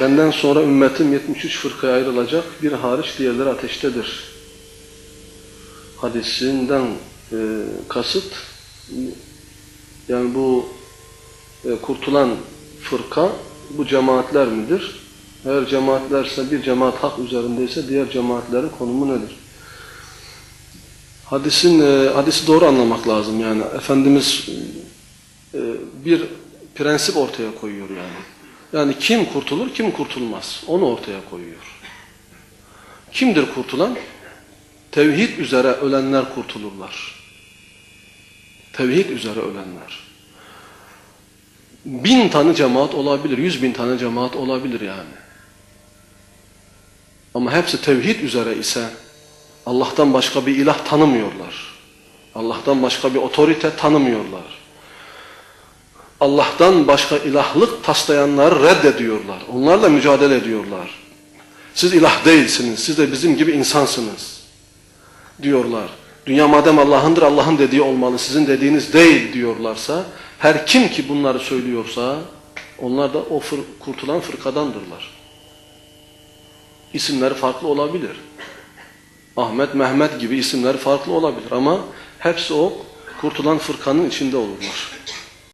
Benden sonra ümmetim 73 fırkaya ayrılacak. Bir hariç diğerleri ateştedir. Hadisinden e, kasıt yani bu e, kurtulan fırka bu cemaatler midir? Eğer cemaatlerse bir cemaat hak üzerindeyse diğer cemaatlerin konumu nedir? Hadisin e, hadisi doğru anlamak lazım yani. Efendimiz e, bir prensip ortaya koyuyor yani. Yani kim kurtulur, kim kurtulmaz. Onu ortaya koyuyor. Kimdir kurtulan? Tevhid üzere ölenler kurtulurlar. Tevhid üzere ölenler. Bin tane cemaat olabilir, yüz bin tane cemaat olabilir yani. Ama hepsi tevhid üzere ise Allah'tan başka bir ilah tanımıyorlar. Allah'tan başka bir otorite tanımıyorlar. Allah'tan başka ilahlık taslayanları reddediyorlar. Onlarla mücadele ediyorlar. Siz ilah değilsiniz, siz de bizim gibi insansınız diyorlar. Dünya madem Allah'ındır, Allah'ın dediği olmalı, sizin dediğiniz değil diyorlarsa, her kim ki bunları söylüyorsa, onlar da o fır, kurtulan fırkadandırlar. İsimleri farklı olabilir. Ahmet, Mehmet gibi isimler farklı olabilir ama hepsi o kurtulan fırkanın içinde olurlar.